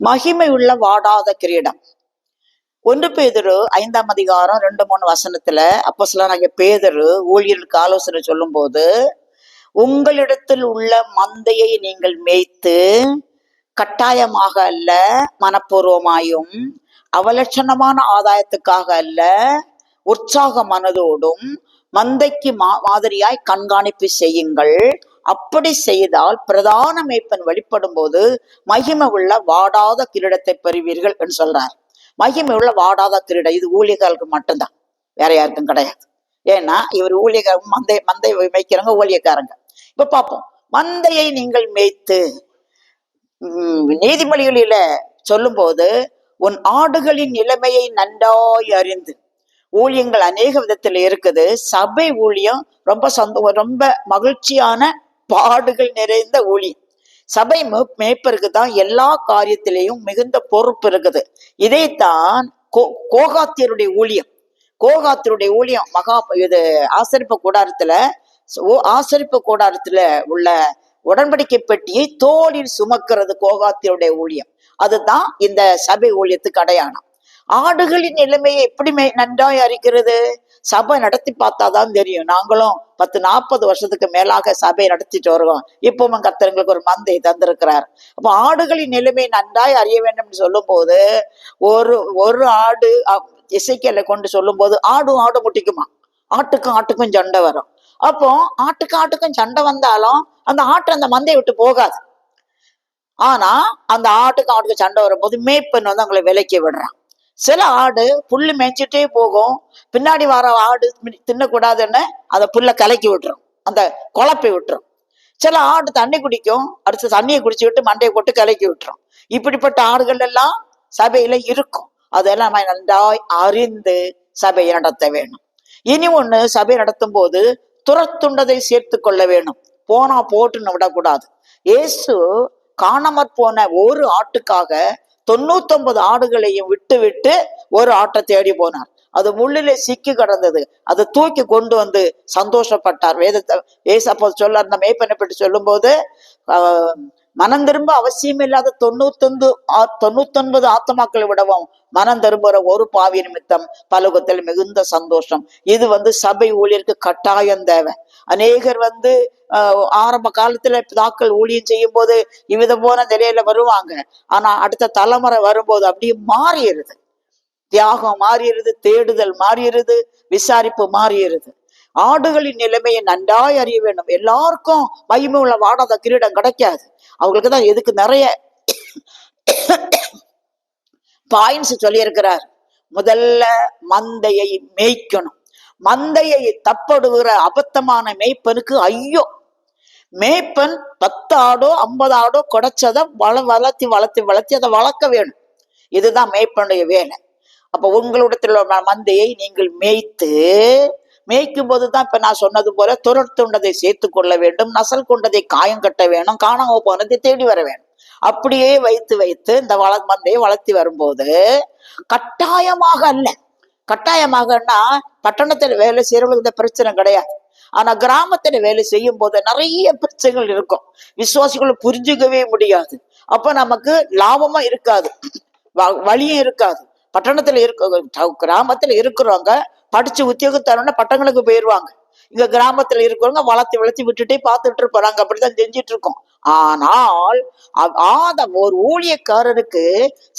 மகிமை உள்ள வாடாத கிரீடம். ஒன்று பேதரு ஐந்தாம் அதிகாரம் ரெண்டு மூணு வசனத்துல அப்போ சில பேதரு ஊழியர்களுக்கு ஆலோசனை சொல்லும்போது உங்களிடத்தில் உள்ள மந்தையை நீங்கள் மேய்த்து கட்டாயமாக அல்ல மனப்பூர்வமாயும் அவலட்சணமான ஆதாயத்துக்காக அல்ல உற்சாக மனதோடும் மந்தைக்கு மா மாதிரியாய் கண்காணிப்பு செய்யுங்கள். அப்படி செய்தால் பிரதான மேய்ப்பன் வழிபடும் போது மகிமை உள்ள வாடாத கிரீடத்தை பெறுவீர்கள் என்று சொல்றார். மகிமை உள்ள வாடாத கிரீடம் இது ஊழியர்களுக்கு மட்டும்தான். வேற யாருக்கும் கிடையாது. ஏன்னா இவர் ஊழியர் மந்தை மந்தை மேய்க்கிறவங்க ஊழியக்காரங்க. இப்ப பார்ப்போம். மந்தையை நீங்கள் மேய்த்து உம், நீதிமொழிகளில சொல்லும்போது உன் ஆடுகளின் நிலைமையை நன்றாய் அறிந்து ஊழியங்கள் அநேக விதத்துல இருக்குது. சபை ஊழியம் ரொம்ப சந்தோ ரொம்ப மகிழ்ச்சியான பாடுகள் நிறைந்த ஊழி சபை மேய்ப்பருக்கு தான் எல்லா காரியத்திலையும் மிகுந்த பொறுப்பு இருக்குது. இதைத்தான் கோ- கோகாத்தியருடைய ஊழியம். கோகாத்தியருடைய ஊழியம் மகா இது ஆசரிப்பு கூடாரத்துல ஆசரிப்பு கூடாரத்துல உள்ள உடன்படிக்கை பெட்டியை தோளில் சுமக்கிறது கோகாத்தியருடைய ஊழியம். அதுதான் இந்த சபை ஊழியத்துக்கு அடையாளம். ஆடுகளின் நிலைமையை எப்படி நன்றாய் அறிக்கிறது சபை நடத்தி பார்த்தாதான் தெரியும். நாங்களும் பத்து நாற்பது வருஷத்துக்கு மேலாக சபை நடத்திட்டு வருவோம். இப்பவும் கர்த்தர்களுக்கு ஒரு மந்தை தந்திருக்கிறார். அப்போ ஆடுகளின் நிலைமை நன்றாய் அறிய வேண்டும் சொல்லும் போது ஒரு ஒரு ஆடு இசைக்கலை கொண்டு சொல்லும் போது ஆடும் ஆடு முட்டிக்குமா? ஆட்டுக்கும் ஆட்டுக்கும் சண்டை வரும். அப்போ ஆட்டுக்கும் ஆட்டுக்கும் சண்டை வந்தாலும் அந்த ஆட்டு அந்த மந்தையை விட்டு போகாது. ஆனா அந்த ஆட்டுக்கும் ஆட்டுக்கும் சண்டை வரும்போது மேய்ப்பன் வந்து அவங்களை விலைக்கு விடுறான். சில ஆடு புல்லு மேய்ச்சிட்டே போகும். பின்னாடி வர ஆடு தின்னக்கூடாதுன்னு அதை புல்லை கலக்கி விட்டுரும். அந்த குழப்பி விட்டுரும். சில ஆடு தண்ணி குடிக்கும். அடுத்து தண்ணியை குடிச்சு விட்டு மண்டையை போட்டு கலக்கி விட்டுரும். இப்படிப்பட்ட ஆடுகள் எல்லாம் சபையில இருக்கும். அதெல்லாம் நம்ம நன்றாய் அறிந்து சபையை நடத்த வேணும். இனி ஒண்ணு சபை நடத்தும் போது துரத்துண்டதை சேர்த்து கொள்ள வேணும். போனா போட்டுன்னு விடக்கூடாது. இயேசு காணாமற் போன ஒரு ஆட்டுக்காக தொண்ணூத்தொன்பது ஆடுகளையும் விட்டு விட்டு ஒரு ஆட்டை தேடி போனார். அது முள்ளிலே சிக்கி கிடந்தது. அதை தூக்கி கொண்டு வந்து சந்தோஷப்பட்டார். வேதத்தை ஏசப்போ சொல்ல அந்த மேய்ப்பனை பற்றி சொல்லும்போது ஆஹ், மனம் திரும்ப அவசியம் இல்லாத தொண்ணூத்தொந்து ஆ- தொண்ணூத்தொன்பது ஆத்மாக்களை விடவும் மனம் திரும்புகிற ஒரு பாவி நிமித்தம் பலகத்தில் மிகுந்த சந்தோஷம். இது வந்து சபை ஊழியருக்கு கட்டாயம் தேவை. அநேகர் வந்து ஆரம்ப காலத்துல பிதாக்கள் ஊழியம் செய்யும் போது இவ்வித போன நிலையில வருவாங்க. ஆனா அடுத்த தலைமுறை வரும்போது அப்படியே மாறிடுது. தியாகம் மாறிடுது தேடுதல் மாறிடுது விசாரிப்பு மாறிடுது. ஆடுகளின் நிலைமையை நன்றாய் அறிய வேண்டும். எல்லாருக்கும் மகிமை உள்ள வாடாத கிரீடம் கிடைக்காது. அவங்களுக்கு தான் எதுக்கு நிறைய பாயிண்ட்ஸ் சொல்லியிருக்கிறார். முதல்ல மந்தையை மேய்க்கணும். மந்தையை தப்படுகிற அபத்தமான மேய்ப்பனுக்கு ஐயோ. மேய்ப்பன் பத்து ஆடோ ஐம்பது ஆடோ குடைச்சதை வள வளர்த்தி வளர்த்தி வளர்த்தி அதை வளர்க்க வேணும். இதுதான் மேய்ப்பனுடைய வேலை. அப்ப உங்களிடத்தில் உள்ள மந்தையை நீங்கள் மேய்த்து மேய்க்கும் போது தான் இப்ப நான் சொன்னது போல துரத்துண்டதை சேர்த்து கொள்ள வேண்டும் நசல் கொண்டதை காயம் கட்ட வேணும் காணாம போனதை தேடி வர வேணும். அப்படியே வைத்து வைத்து இந்த வள மந்தையை வளர்த்தி வரும்போது கட்டாயமாக அல்ல. கட்டாயமாகன்னா பட்டணத்துல வேலை செய்யறவங்களுக்கு இந்த பிரச்சனை கிடையாது. ஆனா கிராமத்துல வேலை செய்யும் போது நிறைய பிரச்சனைகள் இருக்கும். விசுவாசிகளை புரிஞ்சுக்கவே முடியாது. அப்ப நமக்கு லாபமா இருக்காது. வ- வழியும் இருக்காது. பட்டணத்துல இருக்க கிராமத்துல இருக்கிறவங்க படிச்சு உத்தியோகத்தாரன்னா பட்டங்களுக்கு போயிடுவாங்க இங்க கிராமத்துல இருக்கிறவங்க வளர்த்து வளர்த்து விட்டுட்டே பார்த்துட்டு போறாங்க அப்படிதான் செஞ்சுட்டு இருக்கோம். ஆனால் ஆத ஒரு ஊழியக்காரருக்கு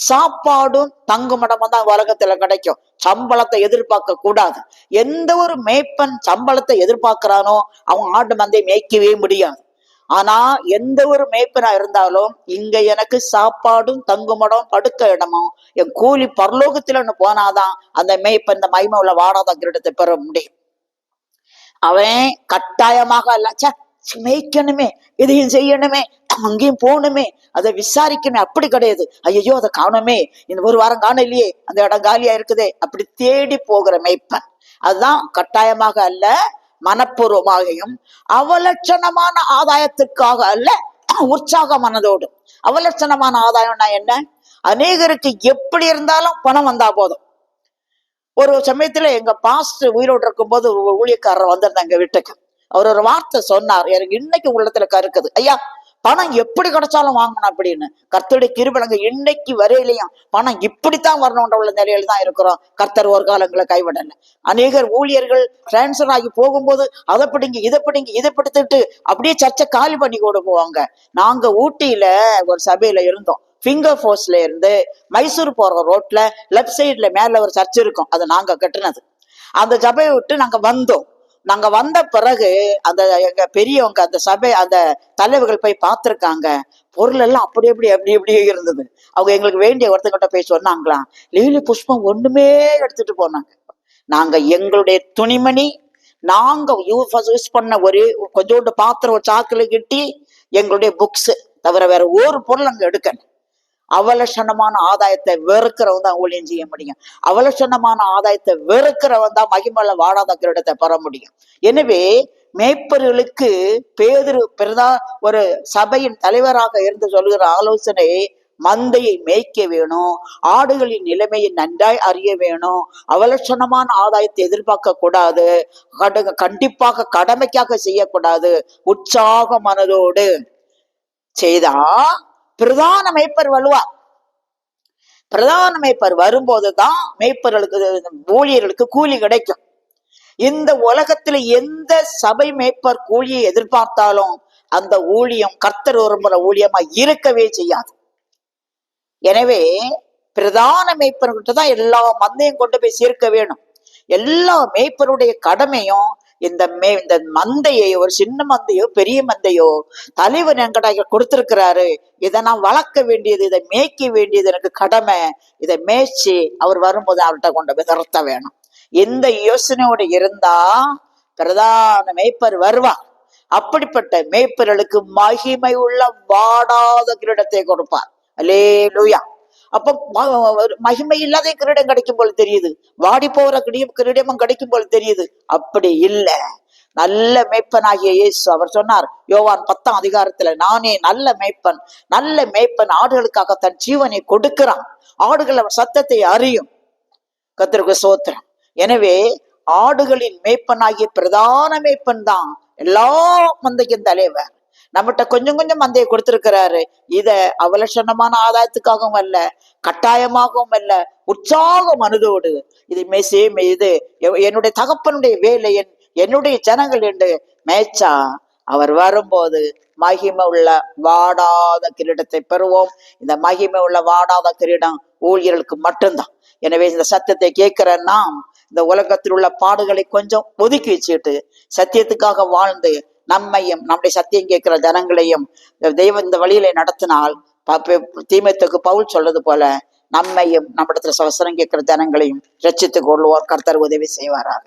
சாப்பாடும் தங்குமிடமும் தான் உலகத்துல கிடைக்கும். சம்பளத்தை எதிர்பார்க்க கூடாது. எந்த ஒரு மேய்ப்பன் சம்பளத்தை எதிர்பார்க்கிறானோ அவன் ஆடு மந்தை மேய்க்கவே முடியாது. ஆனா எந்த ஒரு மேய்ப்பனா இருந்தாலும் இங்க எனக்கு சாப்பாடும் தங்குமிடம் படுக்க இடமும் என் கூலி பரலோகத்திலன்னு போனாதான் அந்த மேய்ப்பன் இந்த மைம உள்ள வாடாத கிரீடத்தை பெற முடியும். அவன் கட்டாயமாக அல்ல. மேய்க்கணுமே இதையும் செய்யணுமே அங்கேயும் போகணுமே அதை விசாரிக்கணும். அப்படி கிடையாது. ஐயோ அதை காணுமே. இந்த ஒரு வாரம் காணலையே. அந்த இடம் காலியா இருக்குதே. அப்படி தேடி போகிற மேய்ப்பன். அதுதான் கட்டாயமாக அல்ல மனப்பூர்வமாகவும் அவலட்சணமான ஆதாயத்திற்காக அல்ல உற்சாக மனதோடு அவலட்சணமான ஆதாயம்னா என்ன? அநேகருக்கு எப்படி இருந்தாலும் பணம் வந்தா போதும். ஒரு சமயத்துல எங்க பாஸ்டர் உயிரோடு இருக்கும்போது ஒரு ஊழியக்காரர் வந்திருந்தாங்க எங்க வீட்டுக்கு. அவர் ஒரு வார்த்தை சொன்னார். எனக்கு இன்னைக்கு உள்ளத்துல கருக்குது. ஐயா பணம் எப்படி கிடைச்சாலும் வாங்கணும் அப்படின்னு. கர்த்தருடைய கிருபலங்க இன்னைக்கு வரையிலையும் பணம் இப்படித்தான் வரணுன்ற உள்ள நிலையில தான் இருக்கிறோம். கர்த்தர் ஒரு காலங்களை கைவிடல. அநேகர் ஊழியர்கள் டிரான்ஸ்ஃபர் ஆகி போகும்போது அதை பிடிங்க இதை பிடிங்க இதை பிடித்துட்டு அப்படியே சர்ச்சை காலி பண்ணி கொண்டு போவாங்க. நாங்க ஊட்டியில ஒரு சபையில இருந்தோம். ஃபிங்கர் ஃபோர்ஸ்ல இருந்து மைசூர் போற ரோட்ல லெஃப்ட் சைடுல மேல ஒரு சர்ச் இருக்கும். அது நாங்க கட்டுனது. அந்த சபையை விட்டு நாங்க வந்தோம். நாங்க வந்த பிறகு அந்த எங்க பெரியவங்க அந்த சபை அந்த தலைவர்கள் போய் பார்த்துருக்காங்க. பொருள் எல்லாம் அப்படி எப்படி அப்படி எப்படியே இருந்தது. அவங்க எங்களுக்கு வேண்டிய ஒருத்தங்கிட்ட போய் சொன்னாங்களாம் லீலி புஷ்பம் ஒண்ணுமே எடுத்துட்டு போனாங்க. நாங்க எங்களுடைய துணிமணி நாங்க யூஸ் பண்ண ஒரு கொஞ்சோண்டு பாத்திரம் ஒரு கிட்டி எங்களுடைய புக்ஸ் தவிர வேற ஒரு பொருள் அங்க எடுக்கணும் அவலட்சணமான ஆதாயத்தை வெறுக்கிறவன் தான் ஊழியம் செய்ய முடியும். அவலட்சணமான ஆதாயத்தை வெறுக்கிறவன் தான் மகிமல்ல வாடாத கிரீடத்தை பெற முடியும். எனவே மேய்ப்பர்களுக்கு பேதிரு பிரதா ஒரு சபையின் தலைவராக இருந்து சொல்கிற ஆலோசனை மந்தையை மேய்க்க வேணும் ஆடுகளின் நிலைமையை நன்றாய் அறிய வேணும் அவலட்சணமான ஆதாயத்தை எதிர்பார்க்க கூடாது கண்டிப்பாக கடமைக்காக செய்யக்கூடாது உற்சாக மனதோடு செய்தா பிரதான மேய்ப்பர் வருவார் பிரதான மேய்ப்பர் வரும்போதுதான் மேய்ப்பர்களுக்கு ஊழியர்களுக்கு கூலி கிடைக்கும். இந்த உலகத்துல எந்த சபை மேய்ப்பர் கூலியை எதிர்பார்த்தாலும் அந்த ஊழியம் கர்த்தர் விரும்புகிற ஊழியமா இருக்கவே செய்யாது. எனவே பிரதான மேய்ப்பர்கிட்ட தான் எல்லா மந்தையும் கொண்டு போய் சேர்க்க வேணும். எல்லா மேய்ப்பருடைய கடமையும் இந்த மே இந்த மந்தையை ஒரு சின்ன மந்தையோ பெரிய மந்தையோ தலைவர் என்கிட்ட கொடுத்திருக்கிறாரு. இதை நான் வளர்க்க வேண்டியது இதை மேய்க்க வேண்டியது எனக்கு கடமை. இதை மேய்ச்சி அவர் வரும்போது அவர்கிட்ட கொண்டு போய் நிறுத்த வேணும். இந்த யோசனையோடு இருந்தா பிரதான மேய்ப்பர் வருவார். அப்படிப்பட்ட மேய்ப்பர்களுக்கு மகிமை உள்ள வாடாத கிரீடத்தை கொடுப்பார். அலே லூயா அப்போ ஒரு மகிமை இல்லாத கிரீடம் கிடைக்கும் போல தெரியுது. வாடி போற கிரீடம் கிரீடமும் கிடைக்கும் போல தெரியுது. அப்படி இல்லை. நல்ல மேய்ப்பனாகிய இயேசு அவர் சொன்னார் யோவான் பத்தாம் அதிகாரத்துல நானே நல்ல மேய்ப்பன் நல்ல மேய்ப்பன் ஆடுகளுக்காக தன் ஜீவனை கொடுக்கிறான். ஆடுகள் அவர் சத்தத்தை அறியும். கத்திற்கு சோத்திரம் எனவே ஆடுகளின் மேய்ப்பனாகிய பிரதான மேய்ப்பன் தான் எல்லா மந்தையும் தலைவர். நம்மகிட்ட கொஞ்சம் கொஞ்சம் மந்தையை கொடுத்திருக்கிறாரு. இத அவலட்சணமான ஆதாயத்துக்காகவும் அல்ல கட்டாயமாகவும் அல்ல உற்சாக மனதோடு இது மெசே இது என்னுடைய தகப்பனுடைய வேலை என் என்னுடைய ஜனங்கள் என்று மேய்ச்சா அவர் வரும்போது மகிமை உள்ள வாடாத கிரீடத்தை பெறுவோம். இந்த மகிமை உள்ள வாடாத கிரீடம் ஊழியர்களுக்கு மட்டும்தான். எனவே இந்த சத்தத்தை கேட்கிற நாம் இந்த உலகத்தில் உள்ள பாடுகளை கொஞ்சம் ஒதுக்கி வச்சுட்டு சத்தியத்துக்காக வாழ்ந்து நம்மையும் நம்முடைய சத்தியம் கேட்கிற ஜனங்களையும் தெய்வம் இந்த வழியில நடத்தினால் ப- தீமைத்துக்கு பவுல் சொல்றது போல நம்மையும் நம்மிடத்துல சவசரம் கேட்கிற ஜனங்களையும் ரட்சித்துக் கொள்வோர் கர்த்தர் உதவி செய்வாராக.